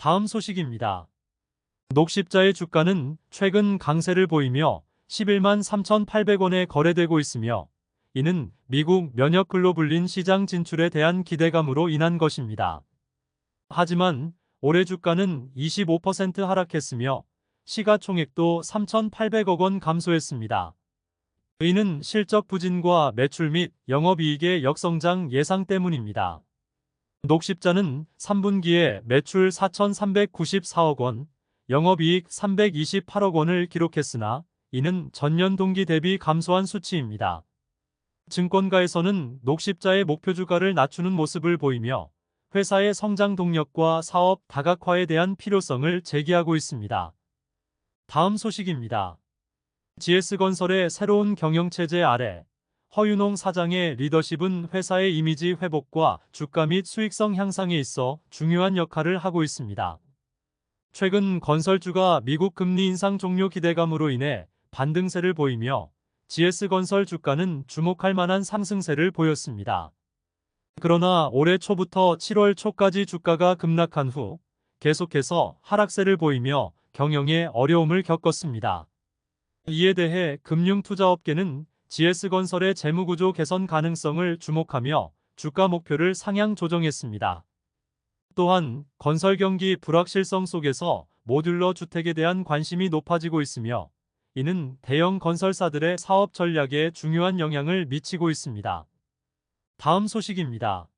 다음 소식입니다. 녹십자의 주가는 최근 강세를 보이며 11만 3,800원에 거래되고 있으며 이는 미국 면역글로 불린 시장 진출에 대한 기대감으로 인한 것입니다. 하지만 올해 주가는 25% 하락했으며 시가총액도 3,800억 원 감소했습니다. 이는 실적 부진과 매출 및 영업이익의 역성장 예상 때문입니다. 녹십자는 3분기에 매출 4,394억 원, 영업이익 328억 원을 기록했으나 이는 전년 동기 대비 감소한 수치입니다. 증권가에서는 녹십자의 목표 주가를 낮추는 모습을 보이며 회사의 성장 동력과 사업 다각화에 대한 필요성을 제기하고 있습니다. 다음 소식입니다. GS건설의 새로운 경영체제 아래 허윤홍 사장의 리더십은 회사의 이미지 회복과 주가 및 수익성 향상에 있어 중요한 역할을 하고 있습니다. 최근 건설주가 미국 금리 인상 종료 기대감으로 인해 반등세를 보이며 GS건설 주가는 주목할 만한 상승세를 보였습니다. 그러나 올해 초부터 7월 초까지 주가가 급락한 후 계속해서 하락세를 보이며 경영에 어려움을 겪었습니다. 이에 대해 금융투자업계는 GS건설의 재무구조 개선 가능성을 주목하며 주가 목표를 상향 조정했습니다. 또한 건설 경기 불확실성 속에서 모듈러 주택에 대한 관심이 높아지고 있으며 이는 대형 건설사들의 사업 전략에 중요한 영향을 미치고 있습니다. 다음 소식입니다.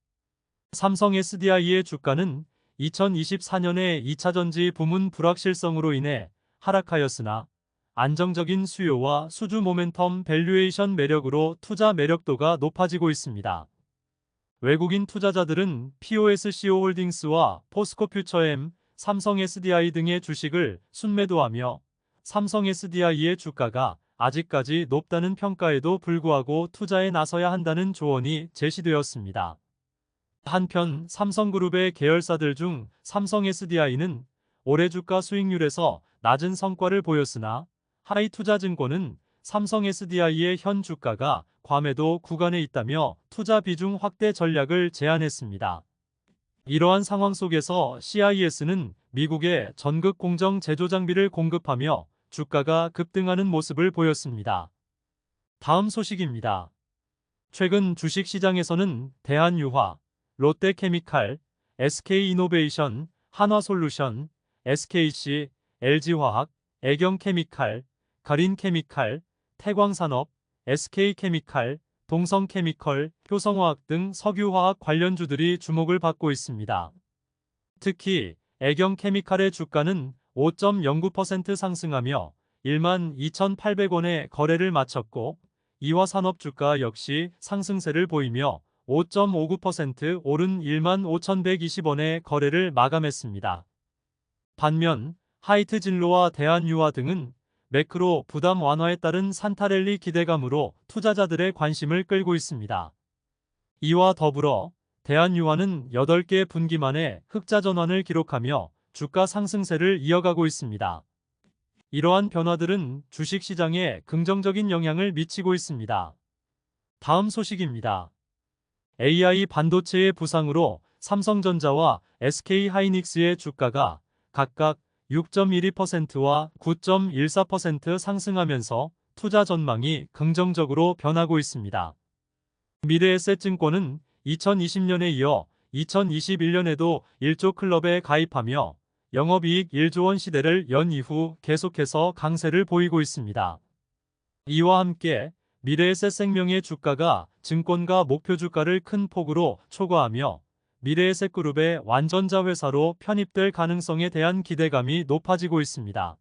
삼성 SDI의 주가는 2024년에 2차 전지 부문 불확실성으로 인해 하락하였으나 안정적인 수요와 수주 모멘텀 밸류에이션 매력으로 투자 매력도가 높아지고 있습니다. 외국인 투자자들은 POSCO 홀딩스와 포스코 퓨처엠, 삼성 SDI 등의 주식을 순매도하며 삼성 SDI의 주가가 아직까지 높다는 평가에도 불구하고 투자에 나서야 한다는 조언이 제시되었습니다. 한편 삼성그룹의 계열사들 중 삼성 SDI는 올해 주가 수익률에서 낮은 성과를 보였으나 하이투자증권은 삼성 SDI의 현 주가가 과매도 구간에 있다며 투자 비중 확대 전략을 제안했습니다. 이러한 상황 속에서 CIS는 미국에 전극 공정 제조 장비를 공급하며 주가가 급등하는 모습을 보였습니다. 다음 소식입니다. 최근 주식시장에서는 대한유화, 롯데케미칼, SK이노베이션, 한화솔루션, SKC, LG화학, 애경케미칼, 가린케미칼, 태광산업, SK케미칼, 동성케미컬, 효성화학 등 석유화학 관련주들이 주목을 받고 있습니다. 특히 애경케미칼의 주가는 5.09% 상승하며 1만 2,800원에 거래를 마쳤고 이화산업 주가 역시 상승세를 보이며 5.59% 오른 1만 5,120원에 거래를 마감했습니다. 반면 하이트 진로와 대한유화 등은 매크로 부담 완화에 따른 산타랠리 기대감으로 투자자들의 관심을 끌고 있습니다. 이와 더불어 대한유화는 8개 분기 만에 흑자 전환을 기록하며 주가 상승세를 이어가고 있습니다. 이러한 변화들은 주식시장에 긍정적인 영향을 미치고 있습니다. 다음 소식입니다. AI 반도체의 부상으로 삼성전자와 SK하이닉스의 주가가 각각 6.12%와 9.14% 상승하면서 투자 전망이 긍정적으로 변하고 있습니다. 미래에셋증권은 2020년에 이어 2021년에도 1조 클럽에 가입하며 영업이익 1조 원 시대를 연 이후 계속해서 강세를 보이고 있습니다. 이와 함께 미래에셋 생명의 주가가 증권가 목표 주가를 큰 폭으로 초과하며 미래에셋그룹의 완전자 회사로 편입될 가능성에 대한 기대감이 높아지고 있습니다.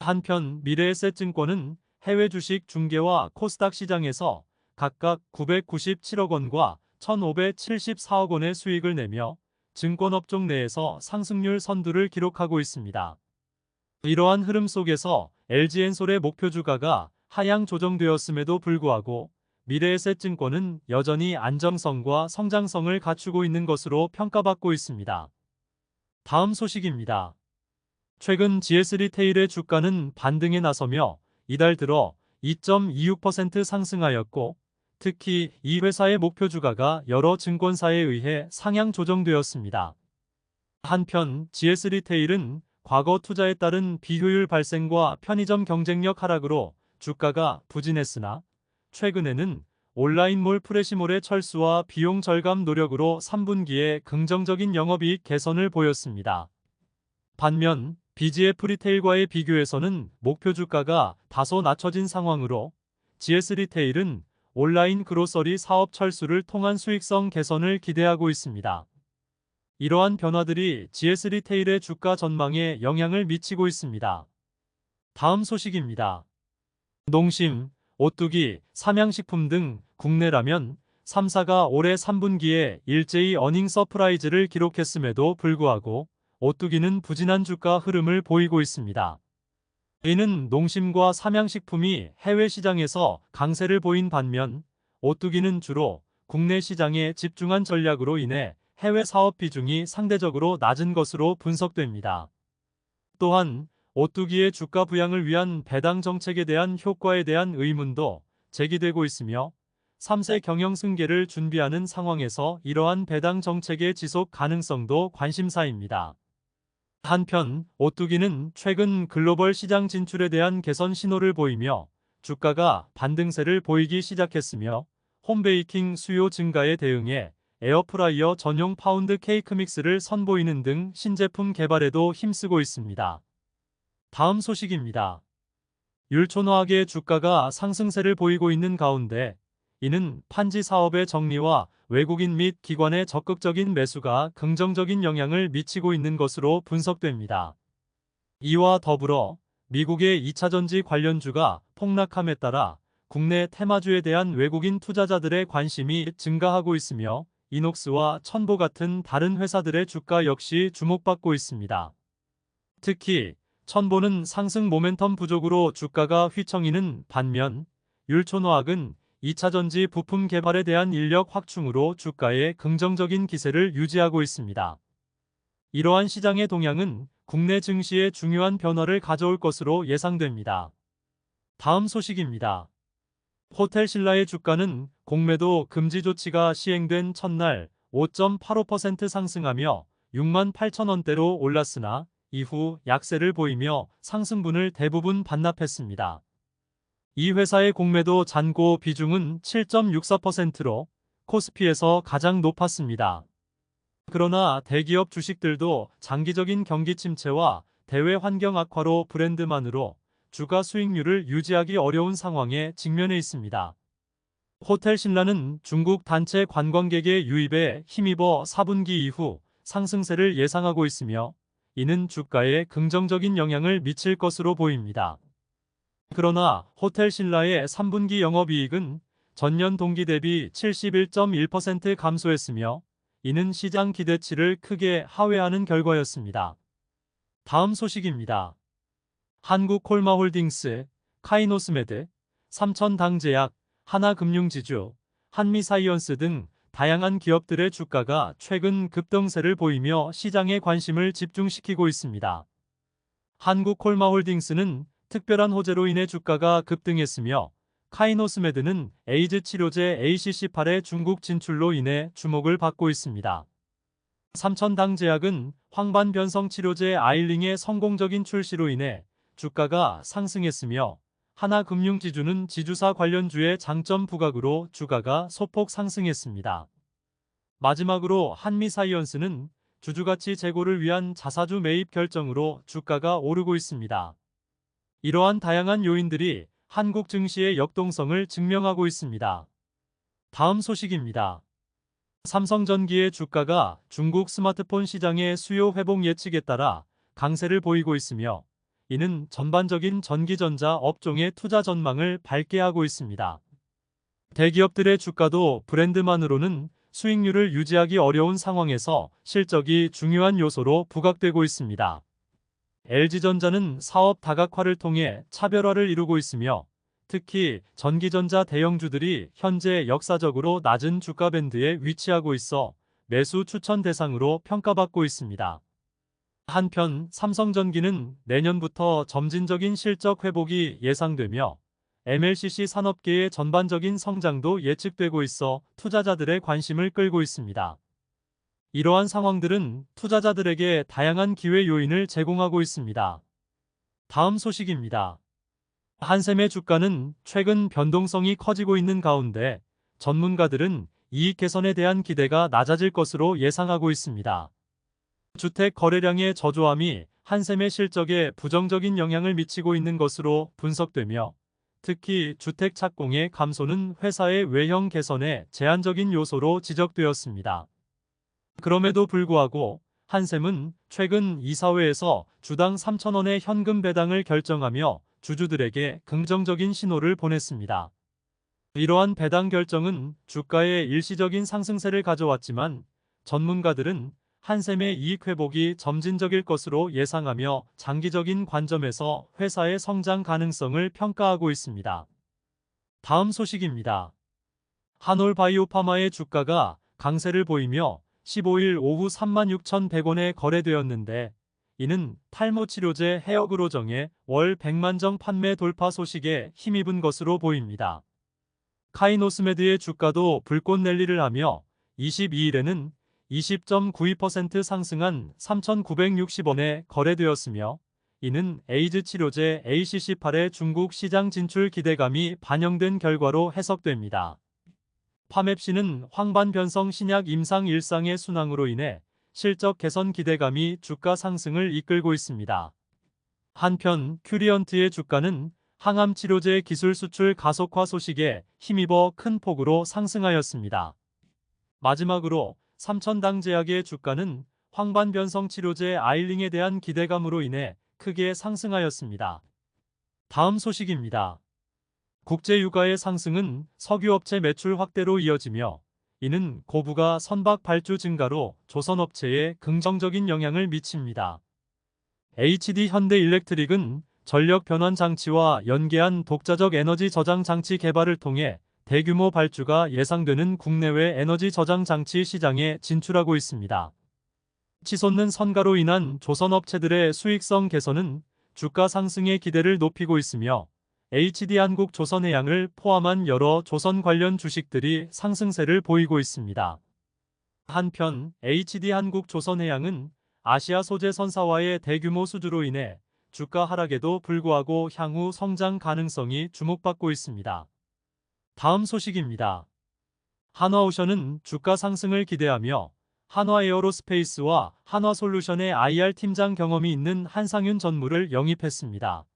한편 미래에셋증권은 해외 주식 중개와 코스닥 시장에서 각각 997억 원과 1,574억 원의 수익을 내며 증권업종 내에서 상승률 선두를 기록하고 있습니다. 이러한 흐름 속에서 LG엔솔의 목표 주가가 하향 조정되었음에도 불구하고 미래에셋증권은 여전히 안정성과 성장성을 갖추고 있는 것으로 평가받고 있습니다. 다음 소식입니다. 최근 GS리테일의 주가는 반등에 나서며 이달 들어 2.26% 상승하였고 특히 이 회사의 목표 주가가 여러 증권사에 의해 상향 조정되었습니다. 한편 GS 리테일은 과거 투자에 따른 비효율 발생과 편의점 경쟁력 하락으로 주가가 부진했으나 최근에는 온라인몰 프레시몰의 철수와 비용 절감 노력으로 3분기에 긍정적인 영업이익 개선을 보였습니다. 반면 BGF 리테일과의 비교에서는 목표 주가가 다소 낮춰진 상황으로 GS 리테일은 온라인 그로서리 사업 철수를 통한 수익성 개선을 기대하고 있습니다. 이러한 변화들이 GS 리테일의 주가 전망에 영향을 미치고 있습니다. 다음 소식입니다. 농심, 오뚜기, 삼양식품 등 국내 라면 3사가 올해 3분기에 일제히 어닝 서프라이즈를 기록했음에도 불구하고 오뚜기는 부진한 주가 흐름을 보이고 있습니다. 이는 농심과 삼양식품이 해외 시장에서 강세를 보인 반면 오뚜기는 주로 국내 시장에 집중한 전략으로 인해 해외 사업 비중이 상대적으로 낮은 것으로 분석됩니다. 또한 오뚜기의 주가 부양을 위한 배당 정책에 대한 효과에 대한 의문도 제기되고 있으며 3세 경영 승계를 준비하는 상황에서 이러한 배당 정책의 지속 가능성도 관심사입니다. 한편 오뚜기는 최근 글로벌 시장 진출에 대한 개선 신호를 보이며 주가가 반등세를 보이기 시작했으며 홈베이킹 수요 증가에 대응해 에어프라이어 전용 파운드 케이크 믹스를 선보이는 등 신제품 개발에도 힘쓰고 있습니다. 다음 소식입니다. 율촌화학의 주가가 상승세를 보이고 있는 가운데 이는 판지 사업의 정리와 외국인 및 기관의 적극적인 매수가 긍정적인 영향을 미치고 있는 것으로 분석됩니다. 이와 더불어 미국의 2차 전지 관련주가 폭락함에 따라 국내 테마주에 대한 외국인 투자자들의 관심이 증가하고 있으며 이녹스와 천보 같은 다른 회사들의 주가 역시 주목받고 있습니다. 특히 천보는 상승 모멘텀 부족으로 주가가 휘청이는 반면 율촌화학은 2차 전지 부품 개발에 대한 인력 확충으로 주가의 긍정적인 기세를 유지하고 있습니다. 이러한 시장의 동향은 국내 증시에 중요한 변화를 가져올 것으로 예상됩니다. 다음 소식입니다. 호텔 신라의 주가는 공매도 금지 조치가 시행된 첫날 5.85% 상승하며 6만 8천 원대로 올랐으나 이후 약세를 보이며 상승분을 대부분 반납했습니다. 이 회사의 공매도 잔고 비중은 7.64%로 코스피에서 가장 높았습니다. 그러나 대기업 주식들도 장기적인 경기 침체와 대외 환경 악화로 브랜드만으로 주가 수익률을 유지하기 어려운 상황에 직면해 있습니다. 호텔 신라는 중국 단체 관광객의 유입에 힘입어 4분기 이후 상승세를 예상하고 있으며 이는 주가에 긍정적인 영향을 미칠 것으로 보입니다. 그러나 호텔 신라의 3분기 영업이익은 전년 동기 대비 71.1% 감소했으며 이는 시장 기대치를 크게 하회하는 결과였습니다. 다음 소식입니다. 한국콜마홀딩스, 카이노스메드, 삼천당제약, 하나금융지주, 한미사이언스 등 다양한 기업들의 주가가 최근 급등세를 보이며 시장의 관심을 집중시키고 있습니다. 한국콜마홀딩스는 특별한 호재로 인해 주가가 급등했으며 카이노스메드는 에이즈 치료제 ACC8의 중국 진출로 인해 주목을 받고 있습니다. 삼천당 제약은 황반변성 치료제 아일링의 성공적인 출시로 인해 주가가 상승했으며 하나금융지주는 지주사 관련주의 장점 부각으로 주가가 소폭 상승했습니다. 마지막으로 한미사이언스는 주주가치 제고를 위한 자사주 매입 결정으로 주가가 오르고 있습니다. 이러한 다양한 요인들이 한국 증시의 역동성을 증명하고 있습니다. 다음 소식입니다. 삼성전기의 주가가 중국 스마트폰 시장의 수요 회복 예측에 따라 강세를 보이고 있으며 이는 전반적인 전기전자 업종의 투자 전망을 밝게 하고 있습니다. 대기업들의 주가도 브랜드만으로는 수익률을 유지하기 어려운 상황에서 실적이 중요한 요소로 부각되고 있습니다. LG전자는 사업 다각화를 통해 차별화를 이루고 있으며 특히 전기전자 대형주들이 현재 역사적으로 낮은 주가 밴드에 위치하고 있어 매수 추천 대상으로 평가받고 있습니다. 한편 삼성전기는 내년부터 점진적인 실적 회복이 예상되며 MLCC 산업계의 전반적인 성장도 예측되고 있어 투자자들의 관심을 끌고 있습니다. 이러한 상황들은 투자자들에게 다양한 기회 요인을 제공하고 있습니다. 다음 소식입니다. 한샘의 주가는 최근 변동성이 커지고 있는 가운데 전문가들은 이익 개선에 대한 기대가 낮아질 것으로 예상하고 있습니다. 주택 거래량의 저조함이 한샘의 실적에 부정적인 영향을 미치고 있는 것으로 분석되며 특히 주택 착공의 감소는 회사의 외형 개선에 제한적인 요소로 지적되었습니다. 그럼에도 불구하고 한샘은 최근 이사회에서 주당 3천원의 현금 배당을 결정하며 주주들에게 긍정적인 신호를 보냈습니다. 이러한 배당 결정은 주가에 일시적인 상승세를 가져왔지만 전문가들은 한샘의 이익 회복이 점진적일 것으로 예상하며 장기적인 관점에서 회사의 성장 가능성을 평가하고 있습니다. 다음 소식입니다. 한올 바이오파마의 주가가 강세를 보이며 15일 오후 36,100원에 거래되었는데 이는 탈모 치료제 헤어그로정의 월 100만 정 판매 돌파 소식에 힘입은 것으로 보입니다. 카이노스메드의 주가도 불꽃 랠리를 하며 22일에는 20.92% 상승한 3,960원에 거래되었으며 이는 에이즈 치료제 ACC8의 중국 시장 진출 기대감이 반영된 결과로 해석됩니다. 파맵시는 황반 변성 신약 임상 일상의 순항으로 인해 실적 개선 기대감이 주가 상승을 이끌고 있습니다. 한편 큐리언트의 주가는 항암 치료제 기술 수출 가속화 소식에 힘입어 큰 폭으로 상승하였습니다. 마지막으로 삼천당 제약의 주가는 황반 변성 치료제 아일링에 대한 기대감으로 인해 크게 상승하였습니다. 다음 소식입니다. 국제 유가의 상승은 석유업체 매출 확대로 이어지며 이는 고부가 선박 발주 증가로 조선업체에 긍정적인 영향을 미칩니다. HD 현대 일렉트릭은 전력 변환 장치와 연계한 독자적 에너지 저장 장치 개발을 통해 대규모 발주가 예상되는 국내외 에너지 저장 장치 시장에 진출하고 있습니다. 치솟는 선가로 인한 조선 업체들의 수익성 개선은 주가 상승의 기대를 높이고 있으며 HD 한국 조선해양을 포함한 여러 조선 관련 주식들이 상승세를 보이고 있습니다. 한편 HD 한국 조선해양은 아시아 소재 선사와의 대규모 수주로 인해 주가 하락에도 불구하고 향후 성장 가능성이 주목받고 있습니다. 다음 소식입니다. 한화오션은 주가 상승을 기대하며 한화에어로스페이스와 한화솔루션의 IR 팀장 경험이 있는 한상윤 전무를 영입했습니다.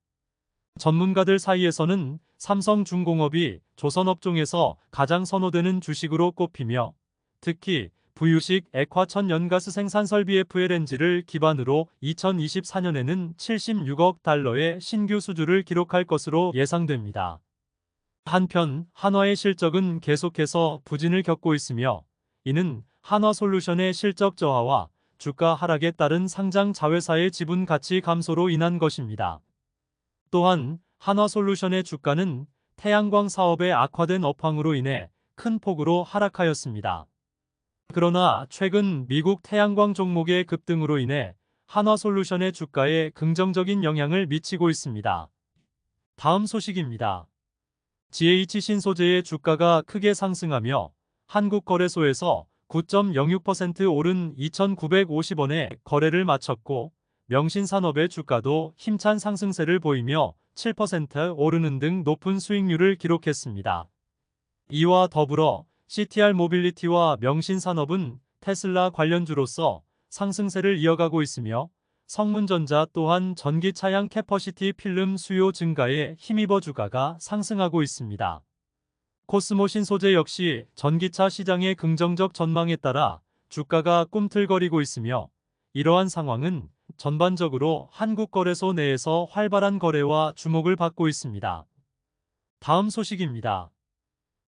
전문가들 사이에서는 삼성중공업이 조선업종에서 가장 선호되는 주식으로 꼽히며 특히 부유식 액화천 연가스 생산 설비 FLNG를 기반으로 2024년에는 76억 달러의 신규 수주를 기록할 것으로 예상됩니다. 한편 한화의 실적은 계속해서 부진을 겪고 있으며 이는 한화솔루션의 실적 저하와 주가 하락에 따른 상장 자회사의 지분 가치 감소로 인한 것입니다. 또한 한화솔루션의 주가는 태양광 사업의 악화된 업황으로 인해 큰 폭으로 하락하였습니다. 그러나 최근 미국 태양광 종목의 급등으로 인해 한화솔루션의 주가에 긍정적인 영향을 미치고 있습니다. 다음 소식입니다. GH 신 소재의 주가가 크게 상승하며 한국거래소에서 9.06% 오른 2,950원에 거래를 마쳤고 명신산업의 주가도 힘찬 상승세를 보이며 7% 오르는 등 높은 수익률을 기록했습니다. 이와 더불어 CTR 모빌리티와 명신산업은 테슬라 관련주로서 상승세를 이어가고 있으며 성문전자 또한 전기 차량 캐퍼시티 필름 수요 증가에 힘입어 주가가 상승하고 있습니다. 코스모 신 소재 역시 전기차 시장의 긍정적 전망에 따라 주가가 꿈틀거리고 있으며 이러한 상황은 전반적으로 한국거래소 내에서 활발한 거래와 주목을 받고 있습니다. 다음 소식입니다.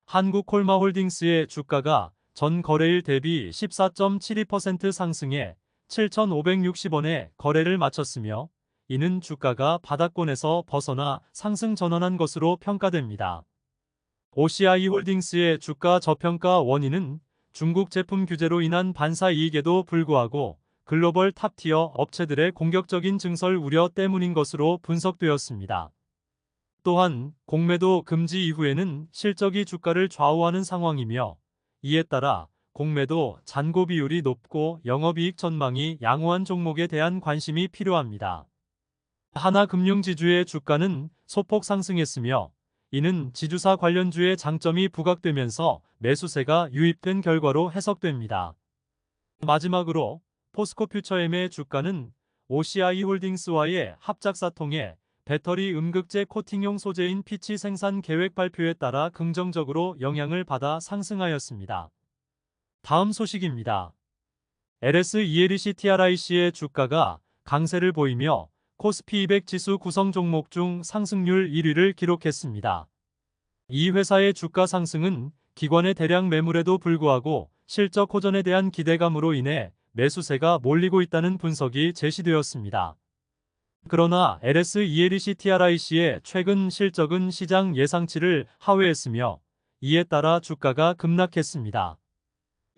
한국콜마홀딩스의 주가가 전 거래일 대비 14.72% 상승해 7,560원에 거래를 마쳤으며 이는 주가가 바닥권에서 벗어나 상승 전환한 것으로 평가됩니다. OCI 홀딩스의 주가 저평가 원인은 중국 제품 규제로 인한 반사 이익에도 불구하고 글로벌 탑티어 업체들의 공격적인 증설 우려 때문인 것으로 분석되었습니다. 또한 공매도 금지 이후에는 실적이 주가를 좌우하는 상황이며 이에 따라 공매도 잔고 비율이 높고 영업이익 전망이 양호한 종목에 대한 관심이 필요합니다. 하나금융지주의 주가는 소폭 상승했으며 이는 지주사 관련주의 장점이 부각되면서 매수세가 유입된 결과로 해석됩니다. 마지막으로 포스코 퓨처엠의 주가는 OCI 홀딩스와의 합작사 통해 배터리 음극재 코팅용 소재인 피치 생산 계획 발표에 따라 긍정적으로 영향을 받아 상승하였습니다. 다음 소식입니다. LS ELC TRIC의 주가가 강세를 보이며 코스피 200 지수 구성 종목 중 상승률 1위를 기록했습니다. 이 회사의 주가 상승은 기관의 대량 매물에도 불구하고 실적 호전에 대한 기대감으로 인해 매수세가 몰리고 있다는 분석이 제시되었습니다. 그러나 LS ELC TRIC의 최근 실적은 시장 예상치를 하회했으며 이에 따라 주가가 급락했습니다.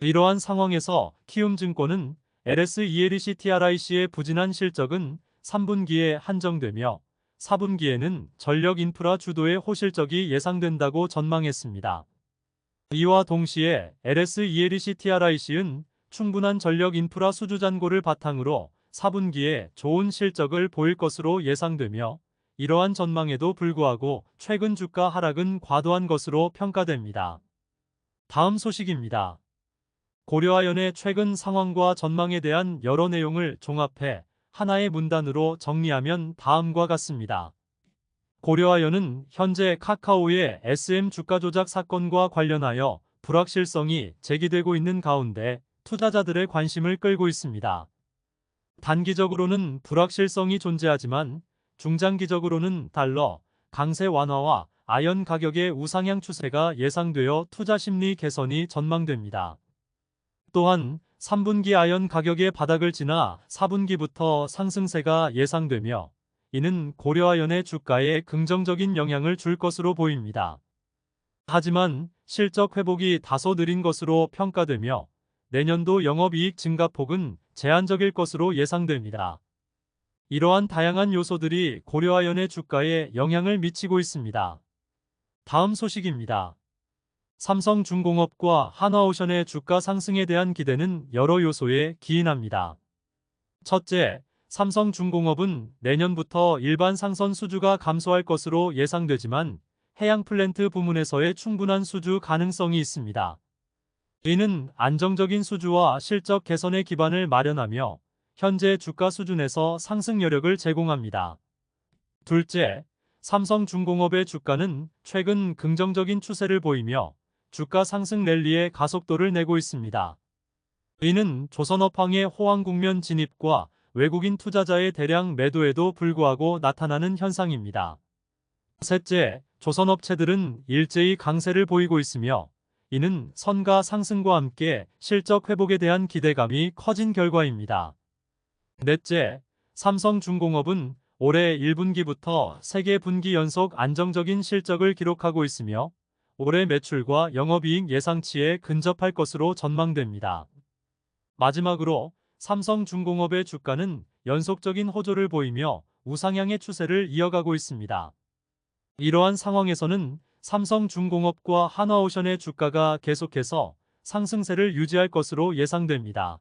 이러한 상황에서 키움증권은 LS ELC TRIC의 부진한 실적은 3분기에 한정되며 4분기에는 전력 인프라 주도의 호실적이 예상된다고 전망했습니다. 이와 동시에 LS ELC TRIC은 충분한 전력 인프라 수주 잔고를 바탕으로 4분기에 좋은 실적을 보일 것으로 예상되며 이러한 전망에도 불구하고 최근 주가 하락은 과도한 것으로 평가됩니다. 다음 소식입니다. 고려아연의 최근 상황과 전망에 대한 여러 내용을 종합해 하나의 문단으로 정리하면 다음과 같습니다. 고려아연은 현재 카카오의 SM 주가 조작 사건과 관련하여 불확실성이 제기되고 있는 가운데 투자자들의 관심을 끌고 있습니다. 단기적으로는 불확실성이 존재하지만 중장기적으로는 달러, 강세 완화와 아연 가격의 우상향 추세가 예상되어 투자 심리 개선이 전망됩니다. 또한 3분기 아연 가격의 바닥을 지나 4분기부터 상승세가 예상되며 이는 고려아연의 주가에 긍정적인 영향을 줄 것으로 보입니다. 하지만 실적 회복이 다소 느린 것으로 평가되며 내년도 영업이익 증가폭은 제한적일 것으로 예상됩니다. 이러한 다양한 요소들이 고려아연의 주가에 영향을 미치고 있습니다. 다음 소식입니다. 삼성중공업과 한화오션의 주가 상승에 대한 기대는 여러 요소에 기인합니다. 첫째, 삼성중공업은 내년부터 일반 상선 수주가 감소할 것으로 예상되지만 해양 플랜트 부문에서의 충분한 수주 가능성이 있습니다. 이는 안정적인 수주와 실적 개선의 기반을 마련하며 현재 주가 수준에서 상승 여력을 제공합니다. 둘째, 삼성중공업의 주가는 최근 긍정적인 추세를 보이며 주가 상승 랠리에 가속도를 내고 있습니다. 이는 조선업황의 호황 국면 진입과 외국인 투자자의 대량 매도에도 불구하고 나타나는 현상입니다. 셋째, 조선업체들은 일제히 강세를 보이고 있으며 이는 선가 상승과 함께 실적 회복에 대한 기대감이 커진 결과입니다. 넷째, 삼성중공업은 올해 1분기부터 세계 분기 연속 안정적인 실적을 기록하고 있으며 올해 매출과 영업이익 예상치에 근접할 것으로 전망됩니다. 마지막으로 삼성중공업의 주가는 연속적인 호조를 보이며 우상향의 추세를 이어가고 있습니다. 이러한 상황에서는 삼성중공업과 한화오션의 주가가 계속해서 상승세를 유지할 것으로 예상됩니다.